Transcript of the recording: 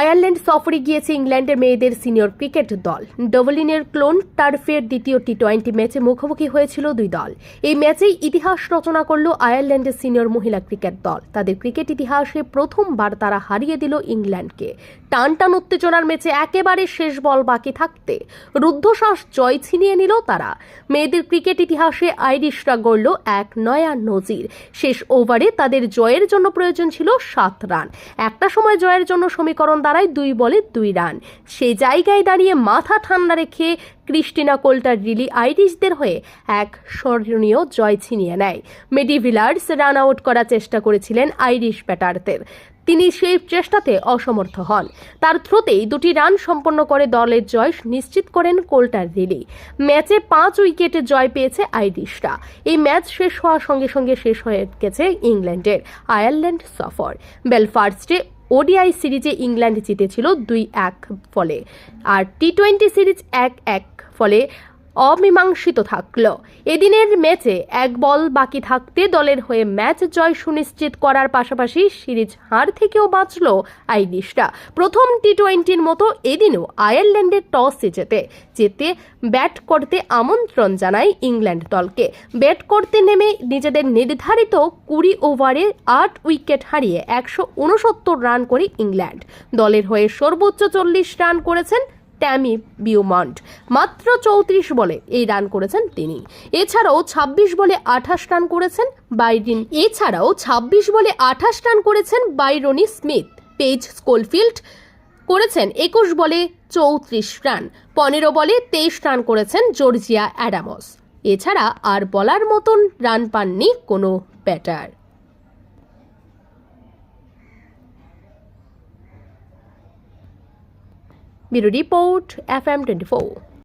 Ireland সফরে গিয়েছে ইংল্যান্ডের মেয়েদের সিনিয়র ক্রিকেট দল। ডবলিনের ক্লোন টার্ফের দ্বিতীয় টি টোয়েন্টি ম্যাচে মুখোমুখি হয়েছিল দুই দল। এই ম্যাচেই ইতিহাস রচনা করল আয়ারল্যান্ডের সিনিয়র মহিলা ক্রিকেট দল। তাদের ক্রিকেট ইতিহাসে প্রথমবার তারা হারিয়ে দিল ইংল্যান্ডকে। টান টান উত্তেজনার ম্যাচে একেবারে শেষ বল বাকি থাকতে রুদ্ধশ্বাস জয় ছিনিয়ে নিল তারা। মেয়েদের ক্রিকেট ইতিহাসে আইরিশরা গড়ল এক নয়া নজির। শেষ ওভারে তাদের জয়ের জন্য প্রয়োজন ছিল সাত রান। একটা সময় জয়ের জন্য সমীকরণ দাঁড়ায় দুই বলে দুই রান। সেই জায়গায় দাঁড়িয়ে মাথা ঠান্ডা রেখে ক্রিস্টিনা কোল্টার রিলি আইরিশদের হয়ে এক স্মরণীয় জয় ছিনিয়ে নেয়। মেডি ভিলার্স রান আউট করার চেষ্টা করেছিলেন আইরিশ ব্যাটারদের। তিনি সেই চেষ্টাতে অসমর্থ হন। তার থ্রোতেই দুটি রান সম্পন্ন করে দলের জয় নিশ্চিত করেন কোল্টার রিলি। ম্যাচে পাঁচ উইকেটে জয় পেয়েছে আইরিশরা। এই ম্যাচ শেষ হওয়ার সঙ্গে সঙ্গে শেষ হয়ে গেছে ইংল্যান্ডের আয়ারল্যান্ড সফর। বেলফার্স্টে ওডিআই সিরিজে ইংল্যান্ড জিতেছিল দুই এক ফলে। আর টি টোয়েন্টি সিরিজ এক এক ফলে অমীমাংসিত থাকল। এদিনের ম্যাচে এক বল বাকি থাকতে দলের হয়ে ম্যাচ জয় সুনিশ্চিত করার পাশাপাশি সিরিজ হার থেকেও বাঁচল আইরিশরা। প্রথম টি টোয়েন্টির মতো এদিনও আয়ারল্যান্ডের টসে যেতে যেতে ব্যাট করতে আমন্ত্রণ জানায় ইংল্যান্ড দলকে। ব্যাট করতে নেমে নিজেদের নির্ধারিত কুড়ি ওভারে আট উইকেট হারিয়ে একশো উনসত্তর রান করে ইংল্যান্ড। দলের হয়ে সর্বোচ্চ চল্লিশ রান করেছেন ট্যামি বিউমন্ট। মাত্র চৌত্রিশ বলে এই রান করেছেন তিনি। এছাড়াও ২৬ বলে আঠাশ রান করেছেন বাইরিন। এছাড়াও ২৬ বলে আঠাশ রান করেছেন বাইরনি স্মিথ। পেজ স্কোলফিল্ড করেছেন একুশ বলে চৌত্রিশ রান। পনেরো বলে তেইশ রান করেছেন জর্জিয়া অ্যাডামস। এছাড়া আর বলার মতন রান পাননি কোনো ব্যাটার। Bureau Report, FM24.